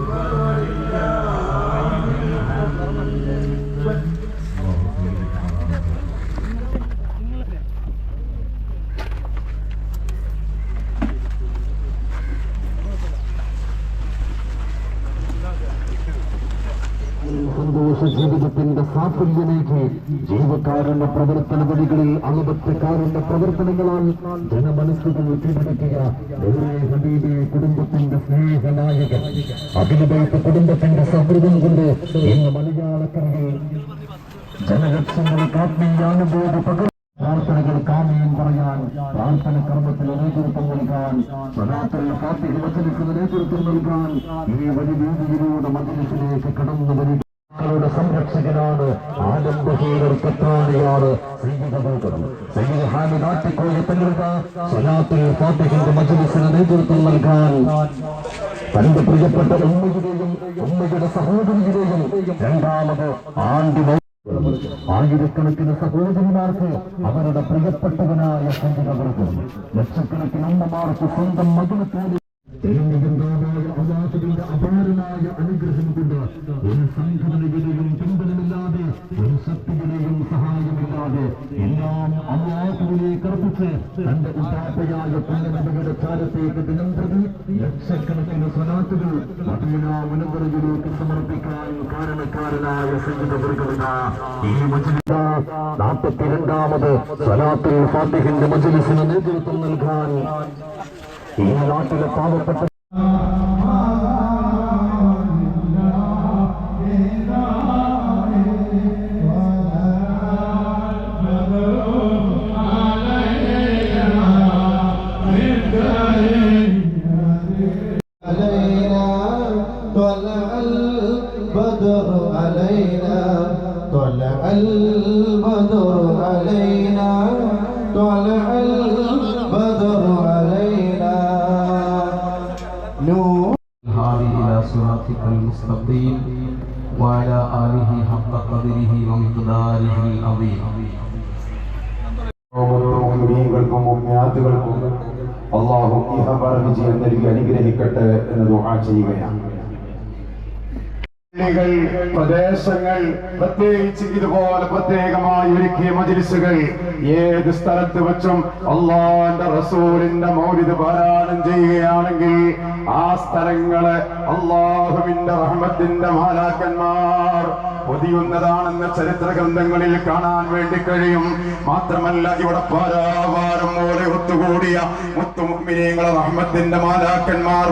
Amen. സന്തോഷ ജീവിതത്തിന്റെ സാഫല്യമേക്ക് ജീവക്കാരുടെ പ്രവർത്തന വഴികളിൽ അളവറ്റക്കാരന്റെ പ്രവർത്തനങ്ങളാൽ ജനമനസ്സുകൾ കീഴടക്കിയ ഹബീബി കുടുംബത്തിന്റെ സ്നേഹനായകൻ. അഖിലബൈത്ത് കുടുംബത്തിന്റെ സൗഹൃദം കൊണ്ട് ഇന്ന് മലയാളക്കരയിൽ ജനലക്ഷങ്ങൾക്ക് ആത്മീയാനുഭൂതി പകർ പ്രാർത്ഥനകൾ കാമയും പറയാൻ പ്രാർത്ഥന കർമ്മത്തിന് നേതൃത്വം നൽകാൻ സ്വലാത്തുള്ള കാർത്തിക വചനത്തിന് നേതൃത്വം നൽകാൻ ഈ വഴി വീതിയിലൂടെ മജലിസിലേക്ക് കടന്നു വരിക. യുടെ സംരക്ഷകനാണ് ആനന്ദഹീനർ കത്താണിയാണ് മജലിസിന് നേതൃത്വം നൽകാൻ തന്റെ പ്രിയപ്പെട്ട ഉമ്മയുടെയും ഉമ്മയുടെ സഹോദരിയുടെയും രണ്ടാമത് ആണ്ടി ആയിരക്കണക്കിന് സഹോദരിമാർക്ക് അവരുടെ പ്രിയപ്പെട്ടവനായ സഞ്ജിതവർക്ക് ലക്ഷക്കണക്കിന് അമ്മമാർക്ക് സ്വന്തം അപാരമായ അനുഗ്രഹം കൊണ്ട് ഒരു സംഘടനയുടെയും പിന്തുണമില്ലാതെ ഒരു ശക്തിയുടെയും സഹായമില്ലാതെ എല്ലാം അള്ളാഹുവിലേക്ക് അർപ്പിച്ച് തന്റെ ഉദാത്തയായ പുണ്യനബിയുടെ കാലത്തേക്ക് ദിനം പ്രതി ലക്ഷക്കണക്കിന് സ്വനാത്തുകൾ മദീന മുനവറയിലേക്ക് സമർപ്പിക്കാൻ കാരണക്കാരനായ സംഗീതവർഗമിത ഈ മജ്ലിസ നാൽപ്പത്തിരണ്ടാമത് സ്വലാത്തുൽ ഫാത്തിഹിന്റെ മജിലിസിന് നേതൃത്വം നൽകാൻ ഈ നാട്ടിലെ പാവപ്പെട്ട علينا طلع البدر علينا طلع البدر علينا طلع البدر علينا. نور. إلى صراطك المستقيم وعلى آله حق قدره ومقداره العظيم. ومن أمهاتكم വിജയം നൽകി അനുഗ്രഹിക്കട്ടെ എന്ന് ദുആ ചെയ്യുകയാണ്. പ്രദേശങ്ങൾ പ്രത്യേകിച്ച് ഇതുപോലെ പ്രത്യേകമായി ഒരുക്കിയ മജിലിസുകൾ ഏത് സ്ഥലത്ത് വെച്ചും അള്ളാന്റെ റസൂലിന്റെ മൗലിദ് പാരായണം ചെയ്യുകയാണെങ്കിൽ ആ സ്ഥലങ്ങളെ അള്ളാഹുവിന്റെ റഹ്മത്തിന്റെ മാലാക്കന്മാർ പൊതിയുന്നതാണെന്ന് ചരിത്ര ഗ്രന്ഥങ്ങളിൽ കാണാൻ വേണ്ടി കഴിയും. മാത്രമല്ല ഇവിടെ പാരാവാരം പോലെ ഒത്തുകൂടിയ മുത്തുമുഗ്മിനീങ്ങളെ റഹ്മത്തിന്റെ മാലാക്കന്മാർ